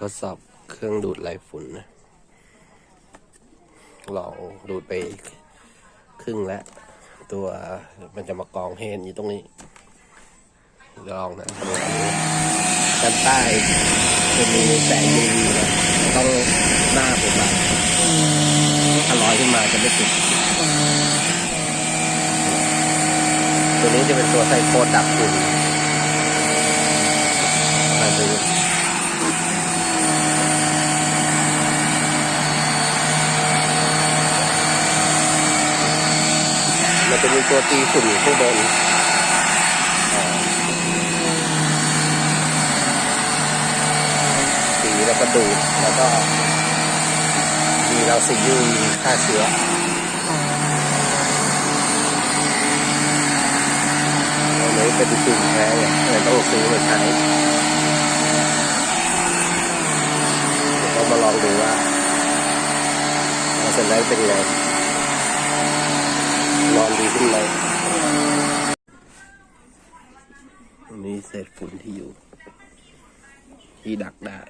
ทดสอบเครื่องดูดไล่ฝุ่นนะลองดูดไปครึ่งแล้ว ตัวมันจะมากองเฮนอยู่ตรงนี้ลองนะด้านใต้จะมีแสง UV นะต้องหน้าผมอะถ้าลอยขึ้นมาจะไม่ติดตัวนี้จะเป็นตัวไซโคดับฝุ่นมาดู มันจะมีตัวตีฝุ่นข้างบนตีแล้วก็ดูดแล้วก็มีเราซียูฆ่าเชื้ออันนี้เป็นกลุ่มแท้เนี่ยเลยต้องซื้อมาใช้เดี๋ยวเรามาลองดูว่าเราเสร็จแล้วเป็นไง นอนดีขึ้นไหมอันนี้เศษฝุ่นที่อยู่ ที่ดักได้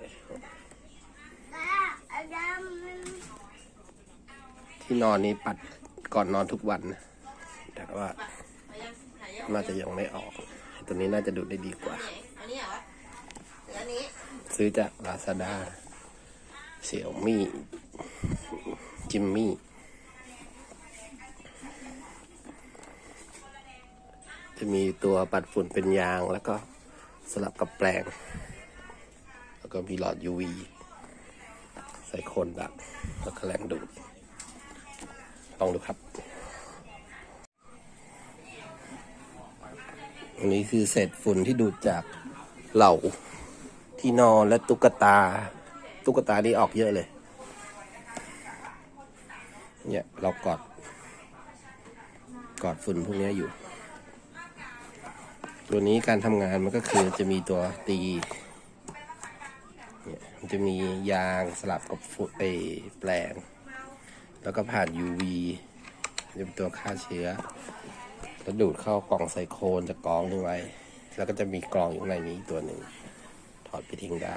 ที่นอนนี้ปัดก่อนนอนทุกวันนะแต่ว่า น่าจะยังไม่ออก ตัวนี้น่าจะดูดได้ดีกว่า ซื้อจากลาซาด้าเสี่ยวมี่จิมมี่ จะมีตัวปัดฝุ่นเป็นยางแล้วก็สลับกับแปลง แล้วก็มีหลอด UV ใส่โคนดักแล้วก็แรงดูดลองดูครับ อันนี้คือเศษฝุ่นที่ดูดจากเหล่าที่นอนและตุ๊กตา ตุ๊กตานี่ออกเยอะเลย เนี่ยเรากอด กอดฝุ่นพวกนี้อยู่ ตัวนี้การทำงานมันก็คือจะมีตัวตีเนี่ยมันจะมียางสลับกับฝุ่นเอแปลง แล้วก็ผ่าน UV จะเป็นตัวฆ่าเชื้อ แล้วดูดเข้ากล่องไซโคนจะกรองนึงไว้ แล้วก็จะมีกรองอยู่ในนี้ตัวหนึ่ง ถอดไปทิ้งได้